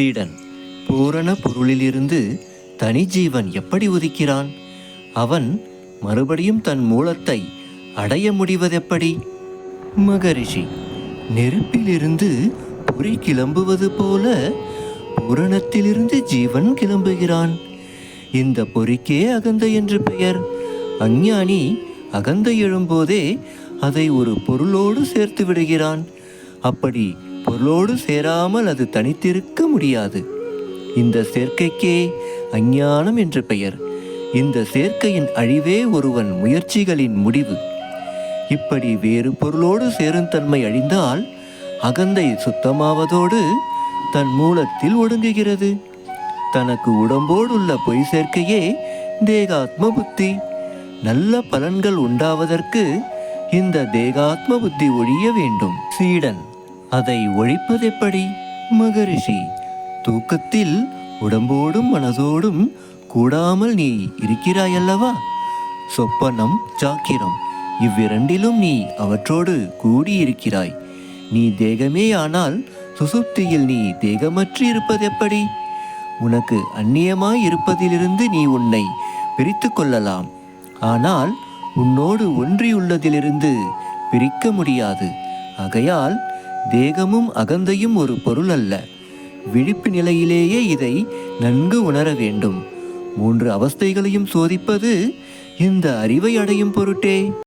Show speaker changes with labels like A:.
A: சீடன். பூரண பொருளிலிருந்து தனி ஜீவன் எப்படி உதிக்கிறான்? அவன் மறுபடியும் தன் மூலத்தை அடைய முடிவதெப்படி? மகரிஷி நெருப்பிலிருந்து பொறி கிளம்புவது போல பூரணத்திலிருந்து ஜீவன் கிளம்புகிறான். இந்த பொறிக்கே அகந்தை என்று பெயர். அஞ்ஞானி அகந்தை எழும்போதே அதை ஒரு பொருளோடு சேர்த்து விடுகிறான். அப்படி பொருளோடு சேராமல் அது தனித்திருக்க முடியாது. இந்த சேர்க்கைக்கே அஞ்ஞானம் என்று பெயர். இந்த சேர்க்கையின் அழிவே ஒருவன் முயற்சிகளின் முடிவு. இப்படி வேறு பொருளோடு சேரும் தன்மை அழிந்தால் அகந்தை சுத்தமாவதோடு தன் மூலத்தில் ஒடுங்குகிறது. தனக்கு உடம்போடுள்ள பொய் சேர்க்கையே தேகாத்ம புத்தி நல்ல பலன்கள் உண்டாவதற்கு இந்த தேகாத்ம புத்தி ஒழிய வேண்டும். சீடன். அதை ஒழிப்பதெப்படி மகரிஷி தூக்கத்தில் உடம்போடும் மனதோடும் கூடாமல் நீ இருக்கிறாயல்லவா? சொப்பனம் ஜாக்கிரம் இவ்விரண்டிலும் நீ அவற்றோடு கூடியிருக்கிறாய். நீ தேகமே ஆனால் சுசுப்தியில் நீ தேகமற்று இருப்பதெப்படி உனக்கு அந்நியமாய் இருப்பதிலிருந்து நீ உன்னை பிரித்து கொள்ளலாம். ஆனால் உன்னோடு ஒன்றியுள்ளதிலிருந்து பிரிக்க முடியாது. ஆகையால் தேகமும் அகந்தையும் ஒரு பொருள் அல்ல. விழிப்பு நிலையிலேயே இதை நன்கு உணர வேண்டும். மூன்று அவஸ்தைகளையும் சோதிப்பது இந்த அறிவை அடையும் பொருட்டே.